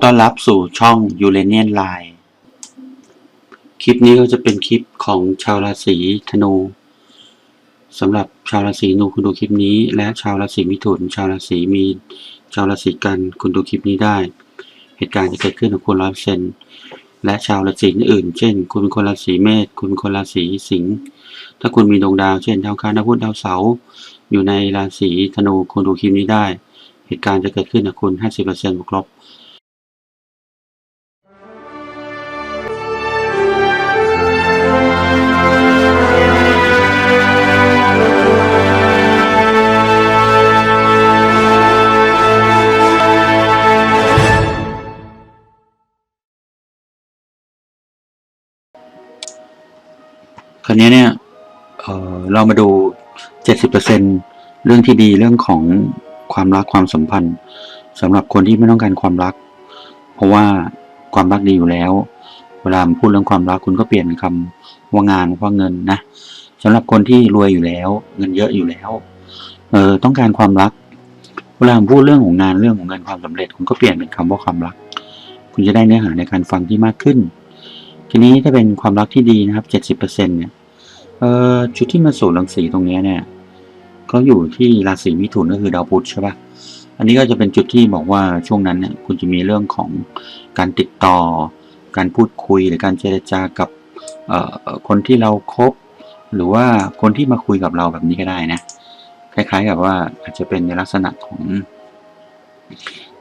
ขอต้อนรับสู่ช่อง u r a n i a n Line คลิปนี้ก็จะเป็นคลิปของชาวราศีธนูสำหรับชาวราศีธนูคุณดูคลิปนี้ และชาวราศีมิถุน ชาวราศีมีนชาวราศีกันคุณดูคลิปนี้ได้ เหตุการณ์จะเกิดขึ้นกับคุณร้อยเปอร์เซ็นและชาวราศีอื่น เช่น คุณเป็นคนราศีเมษคุณเป็นคนราศีสิงห์ถ้าคุณมีดวงดาว เช่นดาวคารดาวพุธดาวเสาร์อยู่ในราศีธนูคุณดูคลิปนี้ได้ เหตุการณ์จะเกิดขึ้นกับคุณ 50%บวกลบ ราวนี้เนี่ยเเรามาดู 70%เรื่องที่ดีเรื่องของความรักความสัมพันธ์สำหรับคนที่ไม่ต้องการความรัก เพราะว่าความรักดีอยู่แล้ว เวลาพูดเรื่องความรักคุณก็เปลี่ยนคำว่างานว่าเงินนะสำหรับคนที่รวยอยู่แล้ว เงินเยอะอยู่แล้วเออต้องการความรัก เวลาพูดเรื่องของงานเรื่องของเงินความสำเร็จคุณก็เปลี่ยนเป็นคำว่าความรัก คุณจะได้เนื้อหาในการฟังที่มากขึ้น ทีนี้ถ้าเป็นความรักที่ดีนะครับ 70%เนี่ย เอ่อจุดที่มาสู่รังสีตรงนี้เนี่ยก็อยู่ที่ราศีมิถุนก็คือดาวพุธใช่ปะอันนี้ก็จะเป็นจุดที่บอกว่าช่วงนั้นเนี่ยคุณจะมีเรื่องของการติดต่อ การพูดคุยหรือการเจรจากับเอ่อคนที่เราครบหรือว่าคนที่มาคุยกับเราแบบนี้ก็ได้นะคล้ายๆกับว่าอาจจะเป็นในลักษณะของ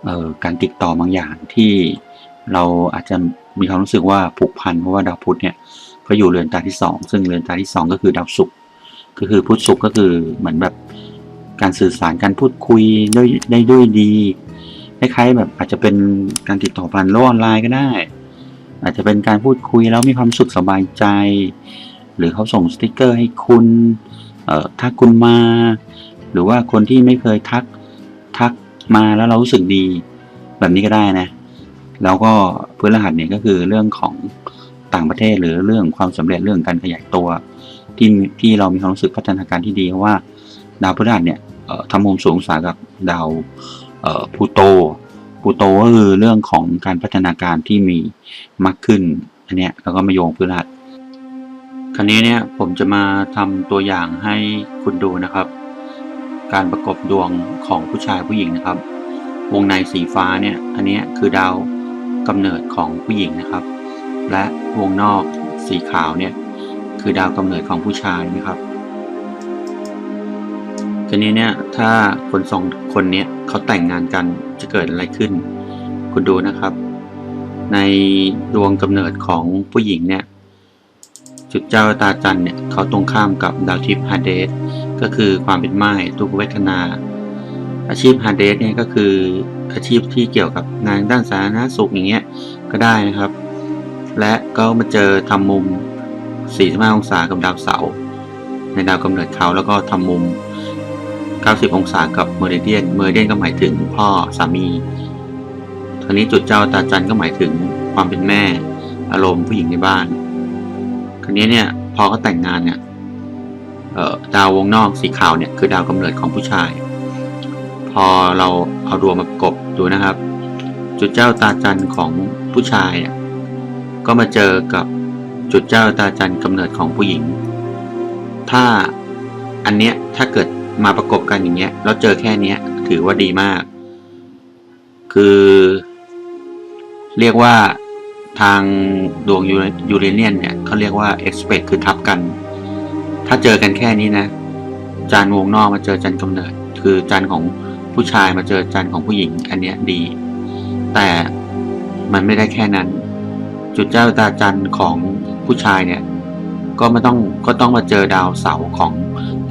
เอ่อการติดต่อบางอย่างที่เราอาจจะมีความรู้สึกว่าผูกพันเพราะว่าดาวพุธเนี่ย ก็อยู่เรือนตาที่สองซึ่งเรือนตาที่สองก็คือดาวศุกร์ก็คือพุธศุกร์ก็คือเหมือนแบบการสื่อสารการพูดคุยด้วยได้ด้วยดีคล้ายๆแบบอาจจะเป็นการติดต่อผ่านโลกออนไลน์ก็ได้ อาจจะเป็นการพูดคุยแล้วมีความสุขสบายใจ หรือเขาส่งสติกเกอร์ให้คุณเอ่อทักคุณมา หรือว่าคนที่ไม่เคยทักทักมาแล้วเรารู้สึกดี แบบนี้ก็ได้นะ แล้วก็พื้นรหัสเนี่ยก็คือเรื่องของ ต่างประเทศหรือเรื่องความสำเร็จเรื่องการขยายตัว ที่ที่เรามีความรู้สึกพัฒนาการที่ดีเพราะว่าดาวพฤหัสเนี่ยทำมุมสูงองศากับดาวพูโตพูโตก็คือเรื่องของการพัฒนาการที่มีมากขึ้นอันเนี้ยแล้วก็มาโยงพฤหัสคราวนี้เนี่ยผมจะมาทำตัวอย่างให้คุณดูนะครับ การประกบดวงของผู้ชายผู้หญิงนะครับ วงในสีฟ้าเนี่ยอันนี้คือดาวกำเนิดของผู้หญิงนะครับ และวงนอกสีขาวเนี่ยคือดาวกำเนิดของผู้ชายนะครับทีนี้เนี่ยถ้าคนสองคนเนี้ยเขาแต่งงานกันจะเกิดอะไรขึ้น คุณดูนะครับ ในดวงกำเนิดของผู้หญิงเนี่ยจุดเจ้าตาจันเนี่ยเขาตรงข้ามกับดาวทิพย์ฮาเดสก็คือความเป็นไม้ทุกเวทนา อาชีพฮาเดสเนี่ยก็คืออาชีพที่เกี่ยวกับงานด้านสาธารณสุขอย่างเงี้ยก็ได้นะครับ และก็มาเจอทำมุม 45 องศากับดาวเสาร์ในดาวกำเนิดเขาแล้วก็ทำมุม 90 องศากับเมอริเดียน เมอริเดียนก็หมายถึงพ่อสามีทีนี้จุดเจ้าตาจันก็หมายถึงความเป็นแม่ อารมณ์ผู้หญิงในบ้านคราวนี้เนี่ยพอเขาแต่งงานเนี่ยเอ่อดาววงนอกสีขาวเนี่ยคือดาวกำเนิดของผู้ชาย พอเราเอาดวงมาประกบดูนะครับ จุดเจ้าตาจันของผู้ชายอะ ก็มาเจอกับจุดเจ้าตาจันกำเนิดของผู้หญิง ถ้าอันเนี้ยถ้าเกิดมาประกบกันอย่างเงี้ยแล้วเจอแค่เนี้ยถือว่าดีมาก คือ เรียกว่าทางดวงยูเรเนียนเนี่ยเขาเรียกว่า expect คือทับกัน ถ้าเจอกันแค่นี้นะ จานวงนอกมาเจอจานกำเนิด คือจานของผู้ชายมาเจอจานของผู้หญิง อันเนี้ยดี แต่มันไม่ได้แค่นั้น จุดเจ้าตาจันทร์ของผู้ชายเนี่ยก็ไม่ต้องก็ต้องมาเจอดาวเสาของ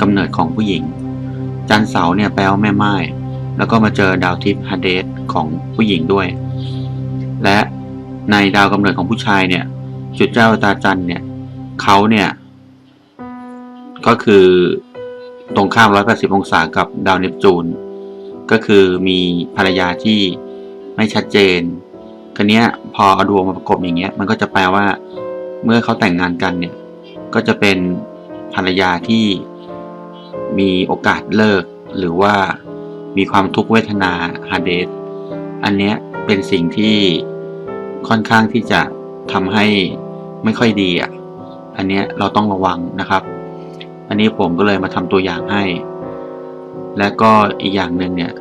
กำเนิดของผู้หญิง จันทร์เสาเนี่ยแปลว่าแม่ไม้แล้วก็มาเจอดาวทิพย์ฮาเดสของผู้หญิงด้วย และในดาวกำเนิดของผู้ชายเนี่ย จุดเจ้าตาจันทร์เนี่ยเขาเนี่ยก็คือตรงข้าม 180 องศากับดาวเนปจูน ก็คือมีภรรยาที่ไม่ชัดเจน คันนี้ยพอเอาดวงมาประกบอย่างเงี้ย มันก็จะแปลว่า เมื่อเขาแต่งงานกันเนี่ย ก็จะเป็นภรรยาที่มีโอกาสเลิก หรือว่ามีความทุกขเวทนาฮาเดสอันเนี้ยเป็นสิ่งที่ค่อนข้างที่จะทำให้ไม่ค่อยดีอะ อันเนี้ยเราต้องระวังนะครับ อันนี้ผมก็เลยมาทำตัวอย่างให้ และก็อีกอย่างหนึ่งเนี่ย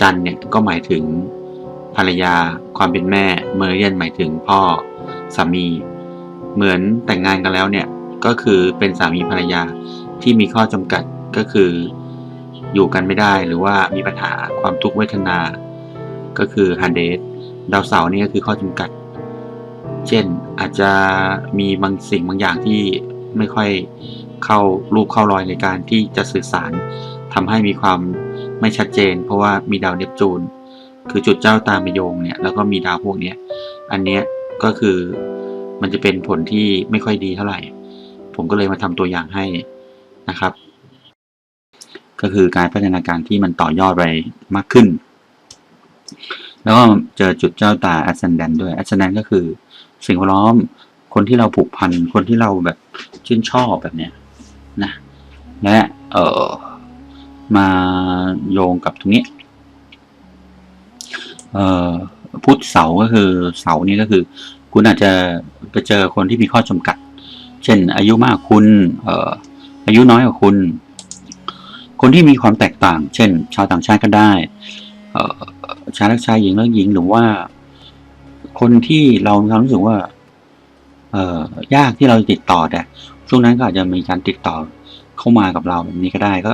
จันเนี่ยก็หมายถึง ภรรยา ความเป็นแม่ เมอร์เรียนหมายถึงพ่อสามี เหมือนแต่งงานกันแล้วเนี่ย ก็คือเป็นสามีภรรยาที่มีข้อจำกัดก็คือ อยู่กันไม่ได้หรือว่ามีปัญหาความทุกข์เวทนา ก็คือฮันเดสดาวเสาร์นี่ก็คือข้อจำกัด เช่นอาจจะมีบางสิ่งบางอย่างที่ไม่ค่อยเข้ารูปเข้ารอยในการที่จะสื่อสารทำให้มีความไม่ชัดเจน เพราะว่ามีดาวเนปจูน คือจุดเจ้าตามมโยงเนี่ยแล้วก็มีดาวพวกเนี้ยอันเนี้ยก็คือมันจะเป็นผลที่ไม่ค่อยดีเท่าไหร่ ผมก็เลยมาทำตัวอย่างให้นะครับ ก็คือการพัฒนาการที่มันต่อยอดไปมากขึ้น แล้วก็เจอจุดเจ้าตา ascendant ด้วย ascendant ก็คือสิ่งแวดล้อมคนที่เราผูกพัน คนที่เราแบบชื่นชอบแบบเนี้ยนะและเอ่อมาโยงกับตรงนี้ พุทธเสาก็คือเสานี่ก็คือ คุณอาจจะไปเจอคนที่มีข้อจำกัด เช่น อายุมากคุณเอ่ออายุน้อยกว่าคุณ คนที่มีความแตกต่าง เช่น ชาวต่างชาติก็ได้เอ่อชายรักชายหญิงรักหญิงหรือว่า คนที่เราความรู้สึกว่า เอ่อยากที่เราจะติดต่อแต่ช่วงนั้นก็อาจจะมีการติดต่อเข้ามากับเราแบบนี้ก็ได้ก็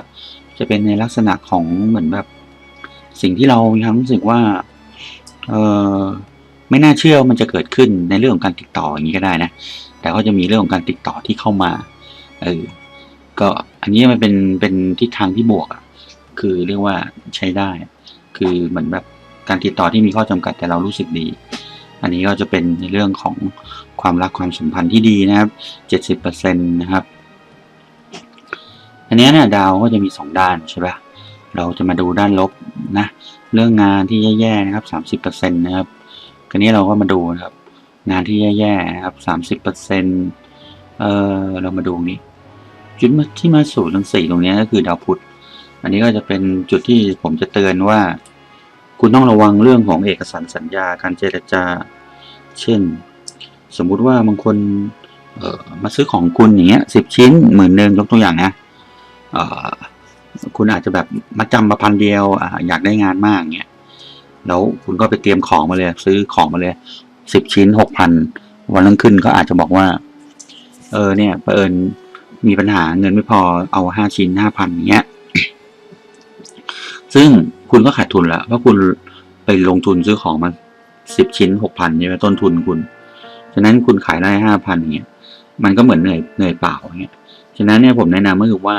จะเป็นในลักษณะของเหมือนแบบ สิ่งที่เรามีความรู้สึกว่า เออไม่น่าเชื่อมันจะเกิดขึ้นในเรื่องของการติดต่ออย่างนี้ก็ได้นะ แต่ก็จะมีเรื่องของการติดต่อที่เข้ามา เออ ก็อันนี้มันเป็นเป็นทิศทางที่บวกอะ คือเรียกว่าใช้ได้ คือเหมือนแบบการติดต่อที่มีข้อจำกัดแต่เรารู้สึกดี อันนี้ก็จะเป็นในเรื่องของความรักความสัมพันธ์ที่ดีนะครับเจ็ดสิบเปอร์เซ็นะครับ อันนี้เนี่ยดาวก็จะมีสองด้านใช่ปะเราจะมาดูด้านลบนะ เรื่องงานที่แย่ๆนะครับสามสิบเปอร์เซ็นต์นะครับคราวนี้เราก็มาดูนะครับ งานที่แย่ๆนะครับสามสิบเปอร์เซ็นต์เออเรามาดูนี้จุดที่มาสู่ทั้งสี่ตรงนี้ก็คือดาวพุธ อันนี้ก็จะเป็นจุดที่ผมจะเตือนว่า คุณต้องระวังเรื่องของเอกสารสัญญาการเจรจา เช่น สมมุติว่าบางคนเอ่อมาซื้อของคุณอย่างเงี้ยสิบชิ้นหมื่นหนึ่งยกตัวอย่างนะเอ่อ คุณอาจจะแบบมาจำมาพันเดียวออยากได้งานมากเงี้ยแล้วคุณก็ไปเตรียมของมาเลย ซื้อของมาเลยสิบชิ้นหกพันวันนั้นขึ้นก็อาจจะบอกว่า เออเนี่ยเผอิญมีปัญหาเงินไม่พอเอาห้าชิ้นห้าพันเงี้ย ซึ่งคุณก็ขาดทุนแล้วเพราะคุณไปลงทุนซื้อของมาสิบชิ้นหกพันใช่ไหมต้นทุนคุณ ฉะนั้นคุณขายได้ห้าพันอย่างเงี้ย มันก็เหมือนเหนื่อยเหนื่อยเปล่าอย่างเงี้ย ฉะนั้นเนี่ยผมแนะนำก็คือว่า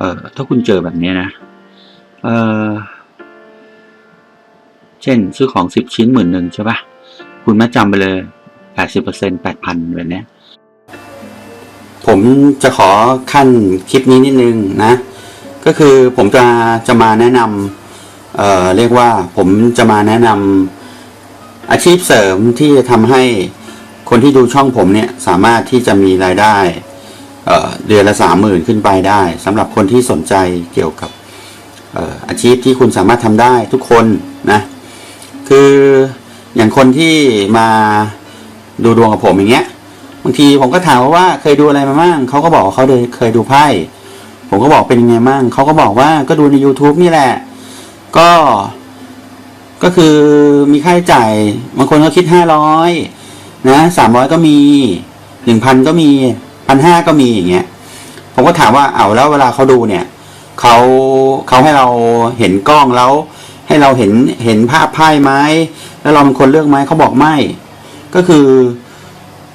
เออถ้าคุณเจอแบบนี้นะเออเช่นซื้อของสิบชิ้นหมื่นหนึ่งใช่ปะคุณมาจำไปเลยแปดสิบเปอร์เซ็นแปดพันแบบนี้ผมจะขอขั้นคลิปนี้นิดนึงนะ ก็คือผมจะจะมาแนะนำเอ่อเรียกว่าผมจะมาแนะนำอาชีพเสริมที่จะทำให้คนที่ดูช่องผมเนี่ยสามารถที่จะมีรายได้ เเดือนละสามหมื่นขึ้นไปได้สำหรับคนที่สนใจเกี่ยวกับเอ่ออาชีพที่คุณสามารถทำได้ทุกคนนะคืออย่างคนที่มาดูดวงกับผมอย่างเงี้ยบางทีผมก็ถามว่าเคยดูอะไรมาบ้างเขาก็บอกว่าเขาเคยดูไพ่ผมก็บอกเป็นยังไงบ้างเขาก็บอกว่าก็ดูใน YouTube นี่แหละ ก็ ก็คือมีค่าใช้จ่ายบางคนก็คิดห้าร้อยนะสามร้อยก็มีหนึ่งพันก็มี พันห้าก็มีอย่างเงี้ย ผมก็ถามว่าเอาแล้วเวลาเขาดูเนี่ยเขาเขาให้เราเห็นกล้องแล้ว ให้เราเห็นเห็นภาพไพ่ไหมแล้วเราเป็นคนเลือกไหมเขาบอกไม่ ก็คือ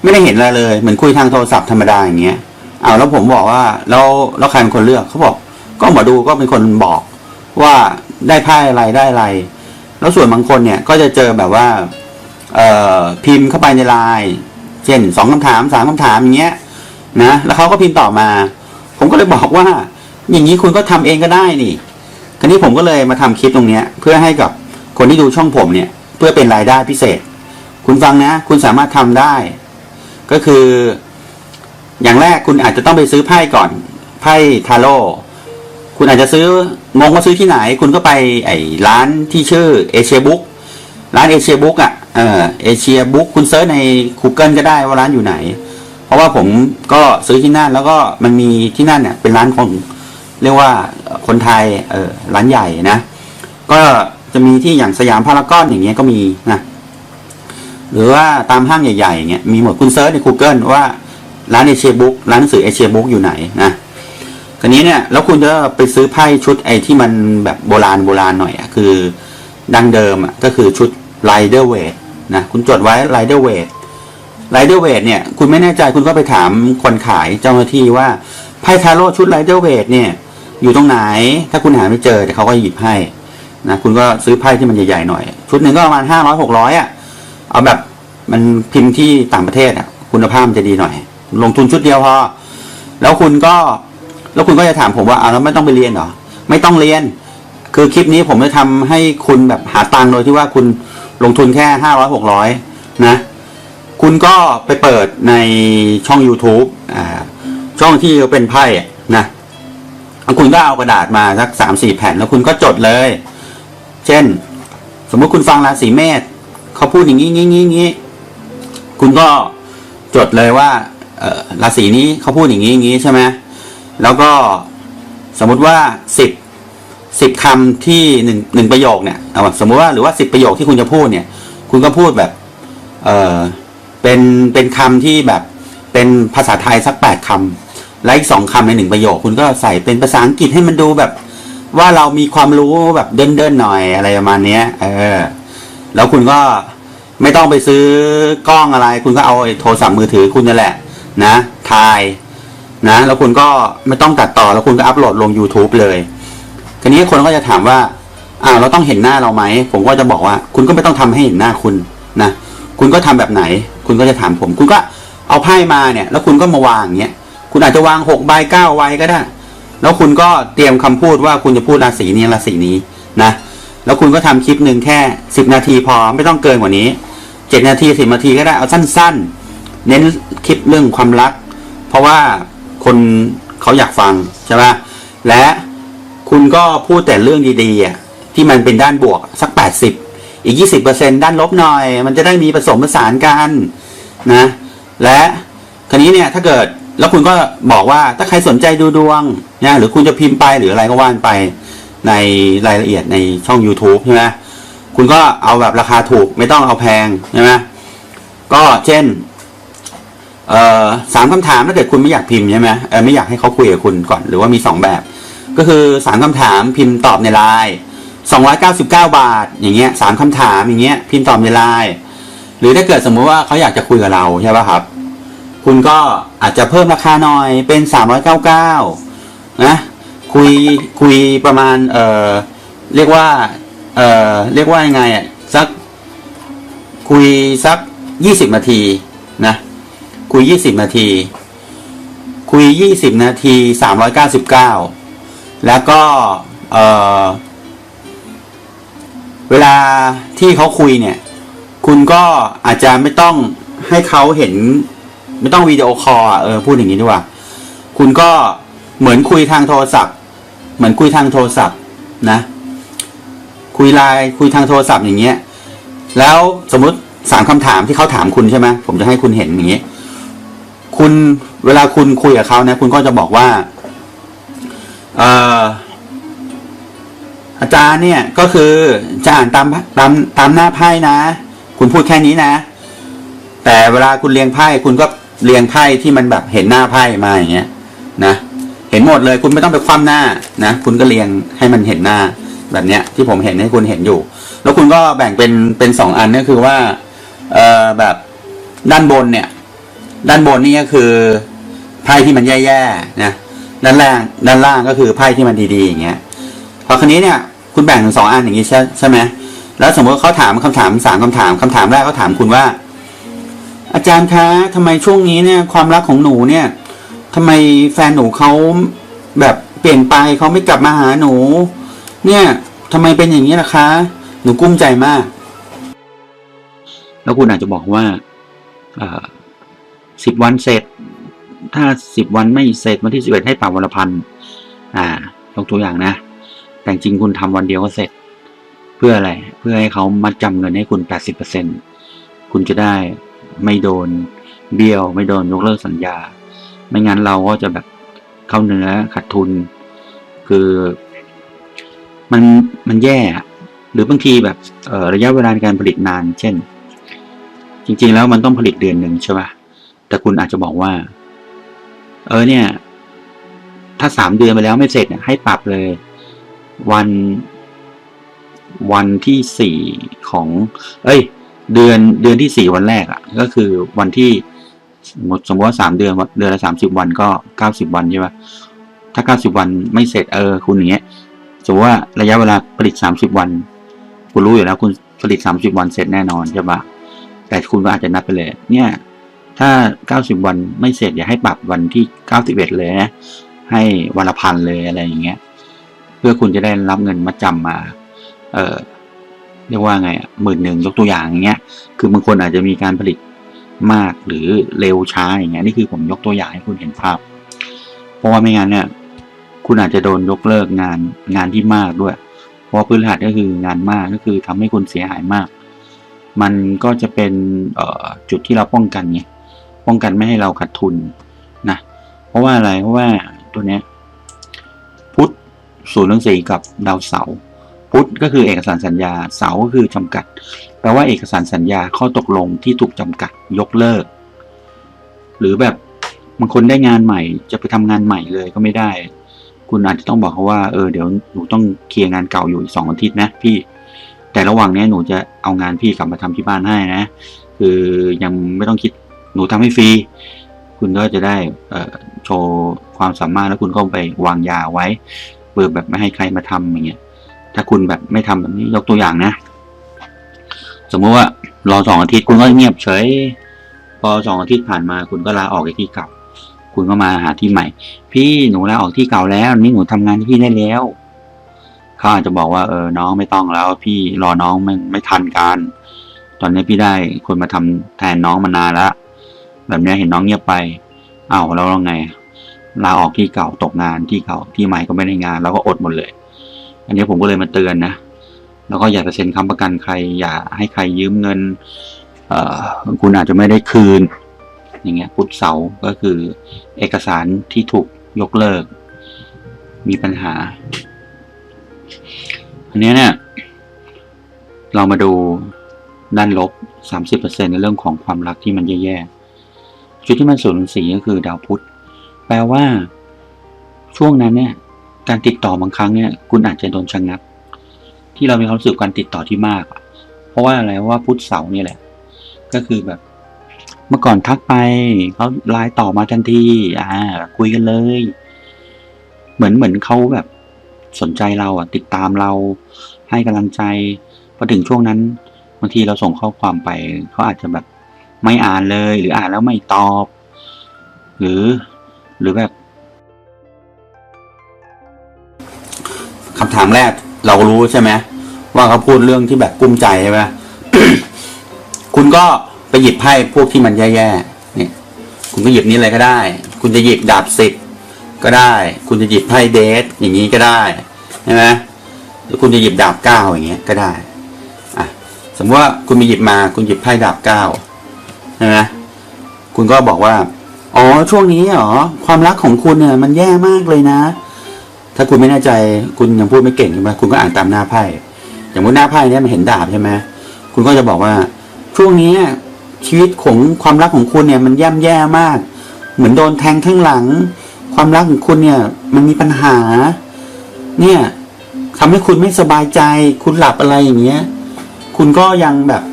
ไม่ได้เห็นอะไรเลย เหมือนคุยทางโทรศัพท์ธรรมดาอย่างเงี้ยเอาแล้วผมบอกว่าแล้วแล้วใครเป็นคนเลือกเขาบอก ก็หมอดูก็เป็นคนบอกว่าได้ไพ่อะไรได้อะไร แล้วส่วนบางคนเนี่ยก็จะเจอแบบว่า เอ่อพิมพ์เข้าไปในไลน์เช่นสองคำถามสามคำถามอย่างเงี้ย นะแล้วเขาก็พิมพ์ต่อมา ผมก็เลยบอกว่า อย่างนี้คุณก็ทำเองก็ได้นี่คราวนี้ผมก็เลยมาทำคลิปตรงเนี้ย เพื่อให้กับคนที่ดูช่องผมเนี่ย เพื่อเป็นรายได้พิเศษ คุณฟังนะ คุณสามารถทำได้ ก็คือ อย่างแรกคุณอาจจะต้องไปซื้อไพ่ก่อนไพ่ทาโร่คุณอาจจะซื้องงว่าซื้อที่ไหน คุณก็ไปไอ้ร้านที่ชื่อเอเชียบุ๊กร้านเอเชียบุ๊กอะเออเอเชียบุ๊กคุณเซิร์ชใน Google ก็ได้ว่าร้านอยู่ไหน เพราะว่าผมก็ซื้อที่นั่นแล้วก็มันมีที่นั่นเนี่ยเป็นร้านของเรียกว่าคนไทยเออร้านใหญ่นะ ก็จะมีที่อย่างสยามพารากอนอย่างเงี้ยก็มีนะหรือว่าตามห้างใหญ่ๆอย่างเงี้ยมีหมดคุณเซิร์ชใน Google ว่าร้านเอเชียบุ๊กร้านหนังสือเอเชียบุ๊กอยู่ไหนนะคราวนี้เนี่ยแล้วคุณจะไปซื้อไพ่ชุดไอ้ที่มันแบบโบราณโบราณหน่อยอะคือดังเดิมอะก็คือชุด Rider Weight นะคุณจดไว้ Rider Weight Rider Weight เไรเดอร์เวดเนี่ยคุณไม่แน่ใจคุณก็ไปถามคนขายเจ้าหน้าที่ว่าไพ่ทาโร่ชุด Rider Weight เนี่ยอยู่ตรงไหน ถ้าคุณหาไม่เจอเดี๋ยวเขาก็หยิบให้นะคุณก็ซื้อไพ่ที่มันใหญ่ๆหน่อย ชุดหนึ่งก็ประมาณห้าร้อยหกร้อยอะเอาแบบมันพิมพ์ที่ต่างประเทศอะคุณภาพมันจะดีหน่อย ลงทุนชุดเดียวพอแล้วคุณก็ แล้วคุณก็จะถามผมว่าอ้าแล้วไม่ต้องไปเรียนเหรอไม่ต้องเรียน คือคลิปนี้ผมจะทำให้คุณแบบหาตังค์โดยที่ว่าคุณลงทุนแค่ห้าร้อยหกร้อยนะ คุณก็ไปเปิดในช่อง YouTube อ่าช่องที่เป็นไพ่นะคุณก็เอากระดาษมาสักสามสี่แผ่นแล้วคุณก็จดเลย เช่น สมมติคุณฟังราศีเมษเขาพูดอย่างนี้งี้งี้งี้คุณก็จดเลยว่าราศีนี้เขาพูดอย่างนี้อย่างนี้ใช่ไหมแล้วก็สมมุติว่าสิบสิบคำที่หนึ่งหนึ่งประโยคเนี่ยเอาสมมุติว่าหรือว่าสิบประโยคที่คุณจะพูดเนี่ย คุณก็พูดแบบ เออ เป็นเป็นคำที่แบบเป็นภาษาไทยสักแปดคำและอีกสองคำในหนึ่งประโยค คุณก็ใส่เป็นภาษาอังกฤษให้มันดูแบบ ว่าเรามีความรู้แบบเดินๆหน่อยอะไรประมาณเนี้ยเออ แล้วคุณก็ไม่ต้องไปซื้อกล้องอะไร คุณก็เอาโทรศัพท์มือถือคุณนั่นแหละ นะถ่ายนะ แล้วคุณก็ไม่ต้องตัดต่อแล้วคุณก็อัพโหลดลง YouTube เลยทีนี้คนก็จะถามว่าอ้าวเราต้องเห็นหน้าเราไหม ผมก็จะบอกว่า คุณก็ไม่ต้องทำให้เห็นหน้าคุณนะ คุณก็ทำแบบไหน คุณก็จะถามผม คุณก็เอาไพ่มาเนี่ย แล้วคุณก็มาวางอย่างเงี้ย คุณอาจจะวางหกใบเก้าใบก็ได้ แล้วคุณก็เตรียมคำพูดว่าคุณจะพูดราศีนี้ราศีนี้นะ แล้วคุณก็ทำคลิปหนึ่งแค่สิบนาทีพอไม่ต้องเกินกว่านี้เจ็ดนาทีสิบนาทีก็ได้เอาสั้น ๆ เน้นคลิปเรื่องความรัก เพราะว่าคนเขาอยากฟังใช่ไหมและคุณก็พูดแต่เรื่องดีๆที่มันเป็นด้านบวกสักแปดสิบ อีกยี่สิบเปอร์เซ็นด้านลบหน่อย มันจะได้มีผสมผสานกันนะ และคราวนี้เนี่ยถ้าเกิดแล้วคุณก็บอกว่าถ้าใครสนใจดูดวงนะหรือคุณจะพิมพ์ไปหรืออะไรก็ว่านไปในรายละเอียดในช่อง YouTube ใช่ไหมคุณก็เอาแบบราคาถูกไม่ต้องเอาแพงใช่ไหมก็เช่นเอ่อสามคำถามถ้าเกิดคุณไม่อยากพิมพ์ใช่ไหมเออไม่อยากให้เขาคุยกับคุณก่อนหรือว่ามีสองแบบ ก็คือสามคำถามพิมพ์ตอบในไลน์ สองร้อยเก้าสิบเก้าบาท อย่างเงี้ยสามคำถามอย่างเงี้ยพิมพ์ตอบในไลน์หรือถ้าเกิดสมมุติว่าเขาอยากจะคุยกับเราใช่ป่ะครับ คุณก็อาจจะเพิ่มราคาหน่อยเป็นสามร้อยเก้าเก้านะคุยคุยประมาณเออเรียกว่าเออเรียกว่ายังไงอะสักคุยสักยี่สิบนาทีนะคุยยี่สิบนาที คุยยี่สิบนาทีสามร้อยเก้าสิบเก้าแล้วก็เออ เวลาที่เขาคุยเนี่ย คุณก็อาจจะไม่ต้องให้เขาเห็น ไม่ต้องวิดีโอคอลเออพูดอย่างนี้ดีกว่า คุณก็เหมือนคุยทางโทรศัพท์ เหมือนคุยทางโทรศัพท์นะ คุยไลน์คุยทางโทรศัพท์อย่างเงี้ย แล้วสมมติสามคำถามที่เขาถามคุณใช่ไหมผมจะให้คุณเห็นอย่างเงี้ยคุณเวลาคุณคุยกับเขานะ คุณก็จะบอกว่า เออ อาจารย์เนี่ยก็คือจะอ่านตามตามตามหน้าไพ่นะ คุณพูดแค่นี้นะ แต่เวลาคุณเรียงไพ่คุณก็เรียงไพ่ที่มันแบบเห็นหน้าไพ่มาอย่างเงี้ยนะเห็นหมดเลยคุณไม่ต้องไปคว่ำหน้านะคุณก็เรียงให้มันเห็นหน้าแบบเนี้ยที่ผมเห็นให้คุณเห็นอยู่ แล้วคุณก็แบ่งเป็นเป็นสองอันก็คือว่าเอ่อแบบด้านบนเนี่ย ด้านบนนี่ก็คือไพ่ที่มันแย่ๆนะด้านล่างด้านล่างก็คือไพ่ที่มันดีๆอย่างเงี้ยพอคันนี้เนี่ย คุณแบ่งเป็นสองอันอย่างนี้ใช่ใช่ไหมแล้วสมมติเขาถามคำถามสามคำถามคำถามแรกเขาถามคุณว่า อาจารย์คะทำไมช่วงนี้เนี่ย ความรักของหนูเนี่ยทำไมแฟนหนูเขาแบบเปลี่ยนไปเขาไม่กลับมาหาหนู เนี่ยทำไมเป็นอย่างนี้ล่ะคะ หนูกุ้มใจมาก แล้วคุณอาจจะบอกว่าสิบวันเสร็จ ถ้าสิบวันไม่เสร็จวันที่สิบเอ็ดให้ปรับวันละพันอ่า ยกตัวอย่างนะ แต่จริงคุณทำวันเดียวก็เสร็จ เพื่ออะไร เพื่อให้เขามัดจำเงินให้คุณ 80%คุณจะได้ไม่โดนเบี้ยว ไม่โดนยกเลิกสัญญา ไม่งั้นเราก็จะแบบเข้าเนื้อขาดทุน คือมันมันแย่ หรือบางทีแบบระยะเวลาในการผลิตนาน เช่น จริง ๆ แล้วมันต้องผลิตเดือนหนึ่งใช่ป่ะ แต่คุณอาจจะบอกว่า เออเนี่ย ถ้าสามเดือนไปแล้วไม่เสร็จให้ปรับเลย วันวันที่สี่ของ เอ้ย เดือนเดือนที่สี่วันแรกอะ่ะ ก็คือวันที่สมมติสมมติว่าสามเดือนเดือนละสามสิบวันก็เก้าสิบวันใช่ปะถ้าเก้าสิบวันไม่เสร็จเออคุณอย่างเงี้ยสมมติว่าระยะเวลาผลิตสามสิบวัน คุณรู้อยู่แล้ว คุณผลิตสามสิบวันเสร็จแน่นอนใช่ปะแต่คุณก็อาจจะนับไปเลย เนี่ย ถ้าเก้าสิบวันไม่เสร็จอย่าให้ปรับวันที่เก้าสิบเอ็ดเลยนะให้วันละพันเลยอะไรอย่างเงี้ย เพื่อคุณจะได้รับเงินมาจำมา เออเรียกว่าไงอะหมื่นหนึ่งยกตัวอย่างอย่างเงี้ย คือบางคนอาจจะมีการผลิตมากหรือเร็วช้าอย่างเงี้ยนี่คือผมยกตัวอย่างให้คุณเห็นภาพ เพราะว่าไม่งั้นเนี่ย คุณอาจจะโดนยกเลิกงานงานที่มากด้วย เพราะพื้นฐานก็คืองานมากก็คือทำให้คุณเสียหายมาก มันก็จะเป็นจุดที่เราป้องกันไงป้องกันไม่ให้เราขาดทุนนะเพราะว่าอะไรเพราะว่าตัวเนี้ย ศูนย์เรื่งสี่กับดาวเสาร์พุธก็คือเอกสารสัญญา เสาร์ก็คือจำกัด แปลว่าเอกสารสัญญาข้อตกลงที่ถูกจำกัดยกเลิก หรือแบบบางคนได้งานใหม่ จะไปทำงานใหม่เลยก็ไม่ได้ คุณอาจจะต้องบอกเขาว่าเออเดี๋ยวหนูต้องเคลียร์งานเก่าอยู่อีกสองอาทิตย์นะพี่ แต่ระหว่างนี้หนูจะเอางานพี่กลับมาทำที่บ้านให้นะ คือยังไม่ต้องคิดหนูทำให้ฟรีคุณก็จะได้โชว์ความสามารถแล้วคุณก็ไปวางยาไว้ เพื่อแบบไม่ให้ใครมาทำอย่างเงี้ย ถ้าคุณแบบไม่ทำแบบนี้ยกตัวอย่างนะ สมมติว่ารอสองอาทิตย์คุณก็เงียบเฉย พอสองอาทิตย์ผ่านมาคุณก็ลาออกจากที่เก่า คุณก็มาหาที่ใหม่ พี่หนูลาออกที่เก่าแล้ว นี่หนูทำงานที่พี่ได้แล้วเขาอาจจะบอกว่าเออน้องไม่ต้องแล้ว พี่รอน้องไม่ไม่ทันการตอนนี้พี่ได้คนมาทำแทนน้องมานานแล้วแบบเนี้ยเห็นน้องเงียบไปอ้าวแล้วเราไง ลาออกที่เก่าตกงานที่เก่าที่ใหม่ก็ไม่ได้งานเราก็อดหมดเลย อันนี้ผมก็เลยมาเตือนนะแล้วก็อย่าไปเซ็นค้ำประกันใคร อย่าให้ใครยืมเงินเอ่อคุณอาจจะไม่ได้คืน อย่างเงี้ยพุทธเสาก็คือเอกสารที่ถูกยกเลิก มีปัญหา อันนี้เนี่ย เรามาดูด้านลบ 30%ในเรื่องของความรักที่มันแย่ๆจุดที่มันสูญสีก็คือดาวพุธ แปลว่า ช่วงนั้นเนี่ย การติดต่อบางครั้งเนี่ย คุณอาจจะโดนชะงงัก ที่เรามีความรู้สึกการติดต่อที่มาก เพราะว่าอะไรว่าพุธเสาร์นี่แหละ ก็คือแบบ เมื่อก่อนทักไปเขาไลน์ต่อมาทันทีอ่า คุยกันเลย เหมือนเหมือนเขาแบบสนใจเราอะ ติดตามเรา ให้กำลังใจพอถึงช่วงนั้นบางทีเราส่งข้อความไปเขาอาจจะแบบไม่อ่านเลย หรืออ่านแล้วไม่ตอบ หรือ หรือแบบคำถามแรกเรารู้ใช่ไหมว่าเขาพูดเรื่องที่แบบกุ้มใจใช่ไหมคุณก็ไปหยิบไพ่พวกที่มันแย่ๆเนี่ย คุณก็หยิบนี้เลยก็ได้ คุณจะหยิบดาบสิบก็ได้ คุณจะหยิบไพ่เดทอย่างนี้ก็ได้ใช่ไหมหรือคุณจะหยิบดาบเก้าอย่างเงี้ยก็ได้อะสมมติว่าคุณมีหยิบมา คุณหยิบไพ่ดาบเก้าใช่ไหมคุณก็บอกว่า อ๋อช่วงนี้เหรอความรักของคุณเนี่ยมันแย่มากเลยนะ ถ้าคุณไม่แน่ใจคุณยังพูดไม่เก่งใช่ไหมคุณก็อ่านตามหน้าไพ่อย่างว่าหน้าไพ่เนี่ยมันเห็นดาบใช่ไหมคุณก็จะบอกว่า ช่วงนี้ชีวิตของความรักของคุณเนี่ย มันย่ำแย่มาก เหมือนโดนแทงข้างหลัง ความรักของคุณเนี่ย มันมีปัญหา เนี่ยทำให้คุณไม่สบายใจ คุณหลับอะไรอย่างเงี้ย คุณก็ยังแบบ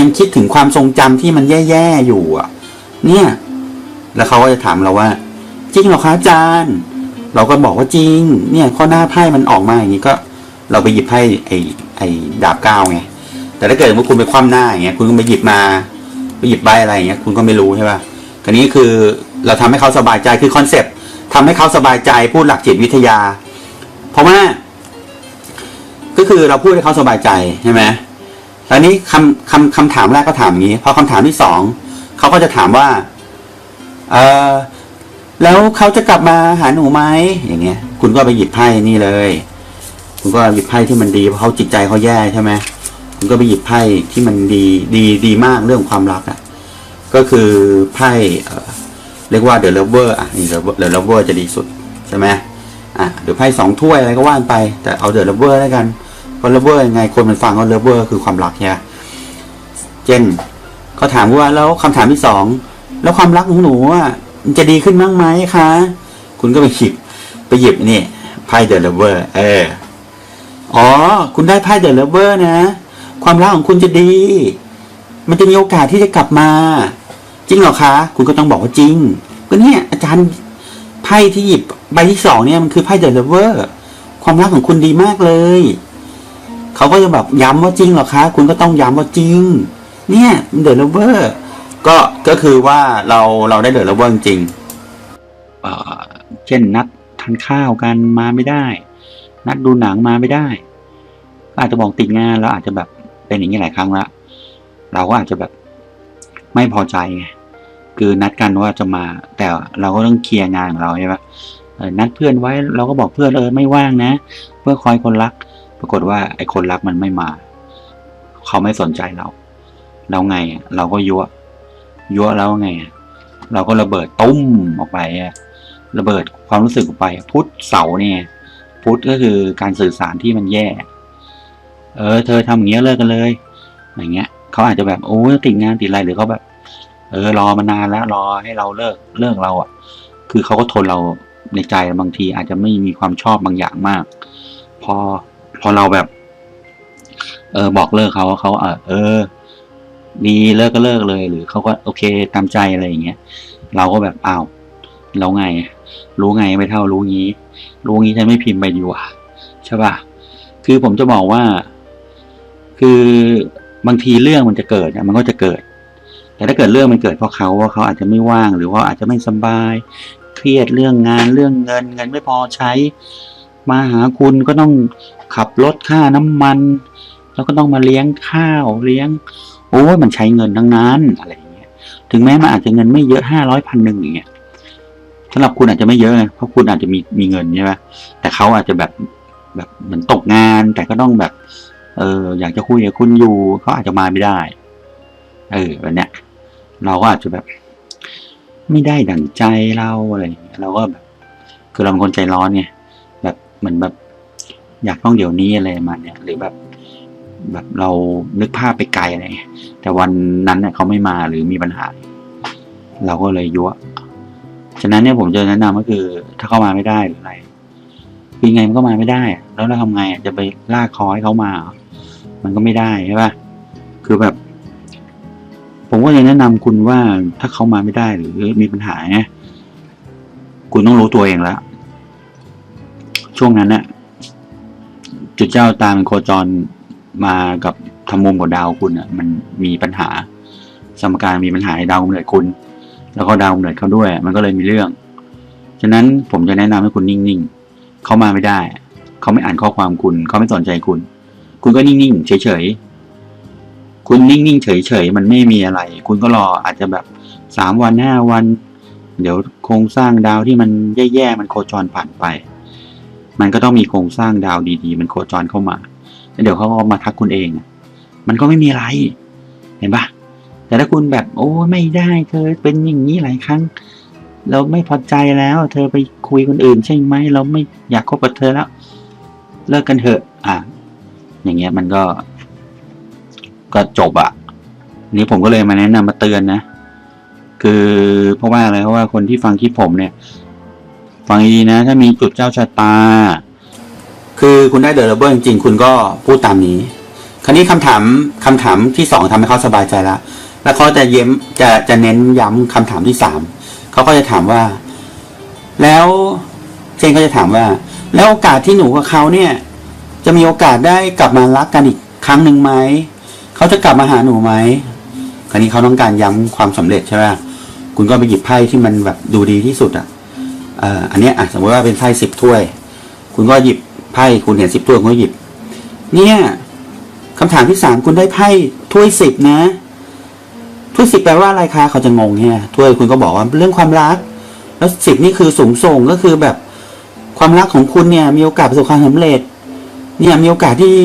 ยังคิดถึงความทรงจำที่มันแย่ๆอยู่อะ เนี่ย แล้วเขาก็จะถามเราว่า จริงเหรอคะอาจารย์ เราก็บอกว่าจริง เนี่ยข้อหน้าไพ่มันออกมาอย่างนี้ก็ เราไปหยิบไพ่ไอ้ไอ้ดาบเก้าไงแต่ถ้าเกิดว่าคุณไปคว่ำหน้าอย่างเงี้ยคุณก็ไปหยิบมาไปหยิบใบอะไรอย่างเงี้ยคุณก็ไม่รู้ใช่ป่ะคราวนี้คือเราทำให้เขาสบายใจคือคอนเซปต์ทำให้เขาสบายใจพูดหลักจิตวิทยา เพราะว่า ก็คือเราพูดให้เขาสบายใจใช่ไหมตอนนี้คำคำคำถามแรกก็ถามอย่างนี้พอคำถามที่สองเขาก็จะถามว่า เออแล้วเขาจะกลับมาหาหนูไหมอย่างเงี้ย คุณก็ไปหยิบไพ่นี่เลย คุณก็หยิบไพ่ที่มันดีเพราะเขาจิตใจเขาแย่ใช่ไหมคุณก็ไปหยิบไพ่ที่มันดีดีดีมากเรื่องความรักอะ ก็คือไพ่เรียกว่าเดอะเลเวอร์อะนี่เดอะเลเวอร์จะดีสุดใช่ไหมอะเดี๋ยวไพ่สองถ้วยอะไรก็ว่านไป แต่เอาเดอะเลเวอร์แล้วกันเพราะเลเวอร์ยังไงคนมันฟังว่าเลเวอร์คือความรักเนี่ยเจนเขาถามว่าแล้วคำถามที่สอง แล้วความรักของหนูอะมันจะดีขึ้นบ้างไหมคะ คุณก็ไปหยิบไปหยิบนี่ไพ่เดอะเลเวอร์เอออ๋อ คุณได้ไพ่เดอะเลเวอร์นะ ความรักของคุณจะดี มันจะมีโอกาสที่จะกลับมา จริงเหรอคะ คุณก็ต้องบอกว่าจริง ก็เนี่ยอาจารย์ไพ่ที่หยิบใบที่สองเนี่ยมันคือไพ่เดอะเลเวอร์ความรักของคุณดีมากเลย เขาก็จะแบบย้ำว่าจริงเหรอคะ คุณก็ต้องย้ำว่าจริง เนี่ยเดอะเลเวอร์ ก็ก็คือว่าเราเราได้เดือะเลเวอร์จริงเอ่อเช่นนัดทานข้าวกันมาไม่ได้ นัดดูหนังมาไม่ได้ อาจจะบอกติดงานแล้วอาจจะแบบเป็นอย่างนี้หลายครั้งละเราก็อาจจะแบบไม่พอใจไงคือนัดกันว่าจะมา แต่เราก็ต้องเคลียร์งานของเราใช่ปะนัดเพื่อนไว้เราก็บอกเพื่อนเออไม่ว่างนะ เพื่อคอยคนรัก ปรากฏว่าไอ้คนรักมันไม่มา เขาไม่สนใจเราแล้วไงเราก็ยั่ว ยั่วแล้วไง เราก็ระเบิดตุ้มออกไปอะระเบิดความรู้สึกออกไป พุทธเสาเนี่ย พุทธก็คือการสื่อสารที่มันแย่ เออ เธอทำอย่างเงี้ยเลิกกันเลย อย่างเงี้ยเขาอาจจะแบบโอ้ติดงานติดอะไรหรือเขาแบบ เออ รอมานานแล้วรอให้เราเลิกเลิกเราอะ คือเขาก็ทนเราในใจบางทีอาจจะไม่มีความชอบบางอย่างมาก พอพอเราแบบ เออ บอกเลิกเขาเขาเออ เออดีเลิกก็เลิกเลย หรือเขาก็โอเคตามใจอะไรอย่างเงี้ยเราก็แบบอ้าวแล้วไง รู้ไงไม่เท่ารู้งี้ รู้งี้ฉันไม่พิมพ์ไปดีกว่าใช่ป่ะคือผมจะบอกว่า คือบางทีเรื่องมันจะเกิดมันก็จะเกิด แต่ถ้าเกิดเรื่องมันเกิดเพราะเขาว่าเขาอาจจะไม่ว่างหรือว่าอาจจะไม่สบาย เครียดเรื่องงานเรื่องเงิน เงินไม่พอใช้ มาหาคุณก็ต้องขับรถค่าน้ำมัน แล้วก็ต้องมาเลี้ยงข้าวเลี้ยง โอ้ยมันใช้เงินทั้งนั้นอะไรอย่างเงี้ย ถึงแม้มันอาจจะเงินไม่เยอะห้าร้อยพันหนึ่งอย่างเงี้ยสำหรับคุณอาจจะไม่เยอะไงเพราะคุณอาจจะมีมีเงินใช่ไหมแต่เขาอาจจะแบบแบบเหมือนตกงานแต่ก็ต้องแบบ เอออยากจะคุยกับคุณอยู่เขาอาจจะมาไม่ได้ เออแบบเนี้ยเราก็อาจจะแบบ ไม่ได้ดั่งใจเราอะไรเราก็แบบคือเราเป็นคนใจร้อนไงแบบเหมือนแบบ อยากต้องเดี๋ยวนี้อะไรมาเนี้ยหรือแบบ แบบเรานึกภาพไปไกลอะไรแต่วันนั้นเนี่ยเขาไม่มาหรือมีปัญหา เราก็เลยยั่วฉะนั้นเนี่ยผมจะแนะนำก็คือ ถ้าเขามาไม่ได้หรืออะไรคือไงมันก็มาไม่ได้ แล้วเราทำไงจะไปลากคอให้เขามา มันก็ไม่ได้ใช่ปะคือแบบ ผมก็จะแนะนำคุณว่าถ้าเขามาไม่ได้หรือมีปัญหาเนี่ยคุณต้องรู้ตัวเองแล้วช่วงนั้นเนี่ยจุดเจ้าตามโคจร มากับทำมุมกับดาวคุณอะมันมีปัญหา สมการมีปัญหาในดาวกำเนิดคุณ แล้วก็ดาวกำเนิดเขาด้วย มันก็เลยมีเรื่อง ฉะนั้นผมจะแนะนำให้คุณนิ่งๆเขามาไม่ได้ เขาไม่อ่านข้อความคุณ เขาไม่สนใจคุณ คุณก็นิ่งๆเฉยๆคุณนิ่งๆเฉยๆมันไม่มีอะไร คุณก็รออาจจะแบบสามวันห้าวัน เดี๋ยวโครงสร้างดาวที่มันแย่ๆมันโคจรผ่านไป มันก็ต้องมีโครงสร้างดาวดีๆ มันโคจรเข้ามา แล้วเดี๋ยวเขาก็มาทักคุณเอง มันก็ไม่มีอะไร เห็นปะแต่ถ้าคุณแบบโอ้ไม่ได้เธอเป็นอย่างนี้หลายครั้ง เราไม่พอใจแล้ว เธอไปคุยคนอื่นใช่ไหมเราไม่อยากคบกับเธอแล้ว เลิกกันเถอะ อะ อย่างเงี้ยมันก็ ก็จบอะนี่ผมก็เลยมาแนะนำมาเตือนนะ คือเพราะว่าอะไรเพราะว่าคนที่ฟังคลิปผมเนี่ย ฟังดีนะ ถ้ามีจุดเจ้าชะตา คือคุณได้เดอะเลเวอร์จริงๆ คุณก็พูดตามนี้ คราวนี้คำถามคำถามที่สองทำให้เขาสบายใจแล้วแล้วเขาจะเย้มจะจะเน้นย้ำคำถามที่สามเขาก็จะถามว่า แล้วเจนก็จะถามว่า แล้วโอกาสที่หนูกับเขาเนี่ย จะมีโอกาสได้กลับมารักกันอีกครั้งหนึ่งไหมเขาจะกลับมาหาหนูไหมคราวนี้เขาต้องการย้ำความสำเร็จใช่ไหมคุณก็ไปหยิบไพ่ที่มันแบบดูดีที่สุดอะอ่ออันนี้อะสมมติว่าเป็นไพ่สิบถ้วย คุณก็หยิบ พ่คุณเห็นสิบถ้วยคุณหยิบ เนี่ยคำถามที่สามคุณได้ไพ่ถ้วยสิบนะถ้วยสิบแปลว่าอะไรคะเขาจะงงเนี่ยถ้วยคุณก็บอกว่าเรื่องความรัก แล้วสิบนี่คือสูงส่งก็คือแบบความรักของคุณเนี่ย มีโอกาสประสบความสำเร็จ เนี่ยมีโอกาสที่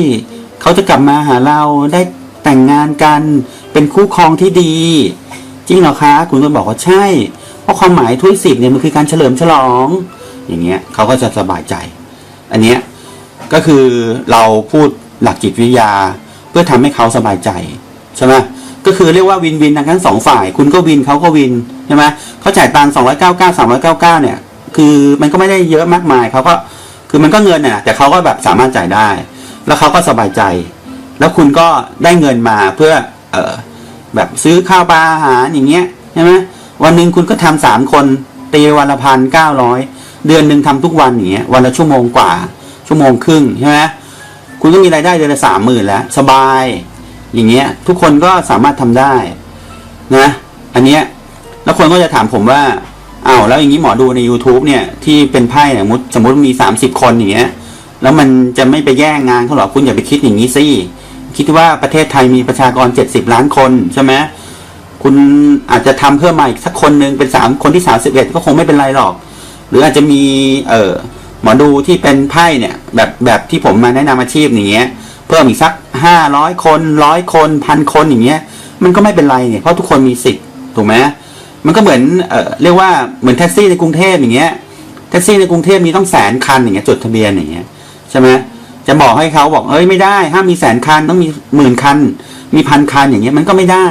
เขาจะกลับมาหาเราได้แต่งงานกันเป็นคู่ครองที่ดี จริงเหรอคะ คุณก็บอกว่าใช่ เพราะความหมายถ้วยสิบเนี่ยมันคือการเฉลิมฉลอง อย่างเงี้ยเขาก็จะสบายใจ อันเนี้ย ก็คือเราพูดหลักจิตวิทยา เพื่อทำให้เขาสบายใจใช่ไหมก็คือเรียกว่าวินวินทั้งสองฝ่าย คุณก็วินเขาก็วินใช่ไหมเขาจ่ายตังค์สองร้อยเก้าเก้าสามร้อยเก้าเก้าเนี่ยคือมันก็ไม่ได้เยอะมากมายเขาก็คือมันก็เงินน่ะแต่เขาก็แบบสามารถจ่ายได้ แล้วเขาก็สบายใจ แล้วคุณก็ได้เงินมาเพื่อเออแบบซื้อข้าวปลาอาหารอย่างเงี้ยใช่ไหมวันหนึ่งคุณก็ทำสามคนตีวันละพันเก้าร้อยเดือนหนึ่งทำทุกวันอย่างเงี้ยวันละชั่วโมงกว่า ชั่วโมงครึ่งใช่ไหมคุณก็มีรายได้เดือนละสามหมื่นแล้ว สบาย อย่างเงี้ย ทุกคนก็สามารถทำได้นะ อันเนี้ยแล้วคนก็จะถามผมว่าอ้าวแล้วอย่างนี้หมอดูใน YouTube เนี่ยที่เป็นไพ่เนี่ยสมมติสมมติมีสามสิบคนอย่างเงี้ย แล้วมันจะไม่ไปแย่งงานเขาหรอคุณอย่าไปคิดอย่างนี้สิคิดว่าประเทศไทยมีประชากรเจ็ดสิบล้านคนใช่ไหมคุณอาจจะทำเพิ่มมาอีกสักคนหนึ่งเป็นสามคนที่สามสิบเอ็ดก็คงไม่เป็นไรหรอก หรืออาจจะมีเอ่อ หมอดูที่เป็นไพ่เนี่ย แบบแบบที่ผมมาแนะนำอาชีพอย่างเงี้ย เพิ่มอีกสักห้าร้อยคนร้อยคนพันคนอย่างเงี้ย มันก็ไม่เป็นไรเนี่ยเพราะทุกคนมีสิทธิ์ถูกไหมมันก็เหมือนเอ่อเรียกว่าเหมือนแท็กซี่ในกรุงเทพอย่างเงี้ยแท็กซี่ในกรุงเทพมีต้องแสนคันอย่างเงี้ยจดทะเบียนอย่างเงี้ยใช่ไหมจะบอกให้เขาบอกเอ้ยไม่ได้ห้ามมีแสนคันต้องมีหมื่นคัน มีพันคันอย่างเงี้ยมันก็ไม่ได้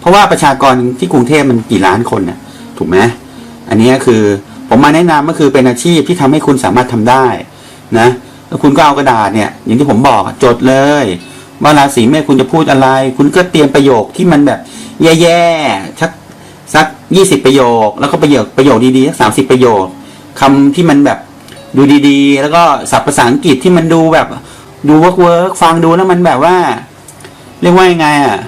เพราะว่าประชากรที่กรุงเทพมันกี่ล้านคนน่ะถูกไหมอันนี้คือ ผมมาแนะนำก็คือเป็นอาชีพที่ทำให้คุณสามารถทำได้นะแล้วคุณก็เอากระดาษเนี่ยอย่างที่ผมบอกจดเลยว่าราศีเมษคุณจะพูดอะไร คุณก็เตรียมประโยคที่มันแบบ แย่ๆสักสักยี่สิบประโยค แล้วก็ประโยคประโยคดีๆสักสามสิบประโยคคำที่มันแบบดูดีๆ แล้วก็ศัพท์ภาษาอังกฤษที่มันดูแบบดูเวิร์กเวิร์กฟังดูแล้วมันแบบว่า เรียกว่ายังไงอะ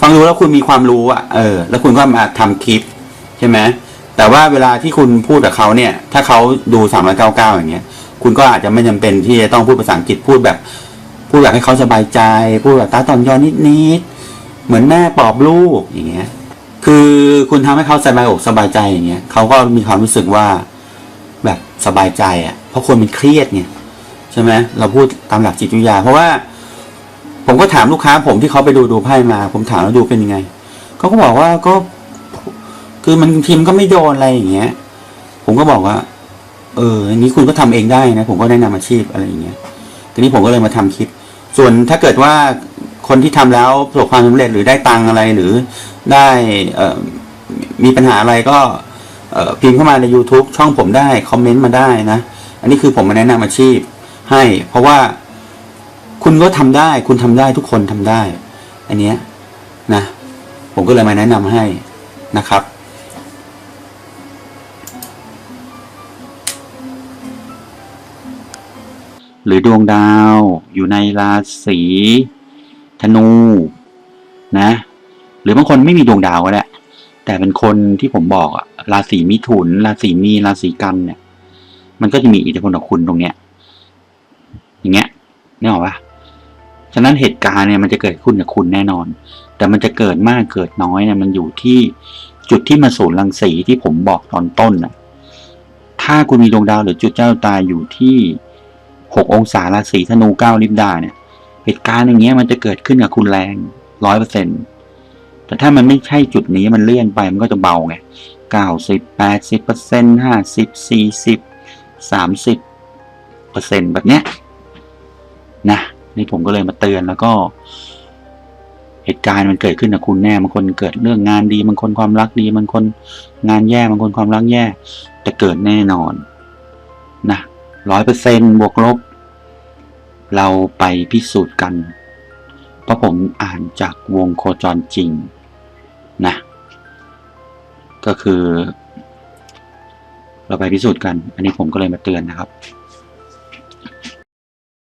ฟังดูแล้วคุณมีความรู้อะเออ แล้วคุณก็มาทำคลิปใช่ไหม แต่ว่าเวลาที่คุณพูดกับเขาเนี่ย ถ้าเขาดูสามร้อยเก้าเก้าอย่างเงี้ย คุณก็อาจจะไม่จำเป็นที่จะต้องพูดภาษาอังกฤษพูดแบบ พูดแบบให้เขาสบายใจ พูดแบบตาตอนยอนนิดๆเหมือนแม่ปลอบลูกอย่างเงี้ย คือคุณทำให้เขาสบายอกสบายใจอย่างเงี้ยเขาก็มีความรู้สึกว่าแบบสบายใจอะ เพราะคนมันเครียดไงใช่ไหมเราพูดตามหลักจิตวิทยา เพราะว่า ผมก็ถามลูกค้าผมที่เขาไปดูดูไพ่มา ผมถามแล้วดูเป็นยังไงเขาก็บอกว่าก็ คือมันทีมก็ไม่โดนอะไรอย่างเงี้ย ผมก็บอกว่า เอออันนี้คุณก็ทำเองได้นะ ผมก็แนะนำอาชีพอะไรอย่างเงี้ยทีนี้ผมก็เลยมาทำคลิป ส่วนถ้าเกิดว่าคนที่ทำแล้วประสบความสำเร็จหรือได้ตังอะไรหรือได้เออมีปัญหาอะไรก็เออพิมพ์เข้ามาใน YouTube ช่องผมได้คอมเมนต์มาได้นะ อันนี้คือผมมาแนะนำอาชีพให้ เพราะว่าคุณก็ทำได้ คุณทำได้ทุกคนทำได้ อันเนี้ยนะ ผมก็เลยมาแนะนำให้นะครับ หรือดวงดาวอยู่ในราศีธนูนะ หรือบางคนไม่มีดวงดาวก็ได้แต่เป็นคนที่ผมบอกอะราศีมิถุน ราศีมีราศีกันเนี่ย มันก็จะมีอิทธิพลต่อคุณตรงเนี้ย อย่างเงี้ยนึกออกปะฉะนั้นเหตุการณ์เนี่ยมันจะเกิดขึ้นกับคุณแน่นอน แต่มันจะเกิดมากเกิดน้อยเนี่ยมันอยู่ที่จุดที่มาสูนรังสีที่ผมบอกตอนต้นน่ะถ้าคุณมีดวงดาวหรือจุดเจ้าตายอยู่ที่ หกองศาราศีธนูเก้าลิบดาเนี่ย เหตุการณ์อย่างเงี้ยมันจะเกิดขึ้นกับคุณแรงร้อยเปอร์เซ็นแต่ถ้ามันไม่ใช่จุดนี้มันเลื่อนไปมันก็จะเบาไงเก้าสิบแปดสิบเปอร์เซ็นห้าสิบสี่สิบสามสิบเปอร์เซ็นแบบเนี้ยนะนี่ผมก็เลยมาเตือนแล้วก็ เหตุการณ์มันเกิดขึ้นกับคุณแน่บางคนเกิดเรื่องงานดีบางคนความรักดีบางคนงานแย่บางคนความรักแย่ จะเกิดแน่นอน นะ ร้อยเปอร์เซ็นบวกลบ เราไปพิสูจน์กัน เพราะผมอ่านจากวงโคจรจริงนะ ก็คือ เราไปพิสูจน์กัน อันนี้ผมก็เลยมาเตือนนะครับ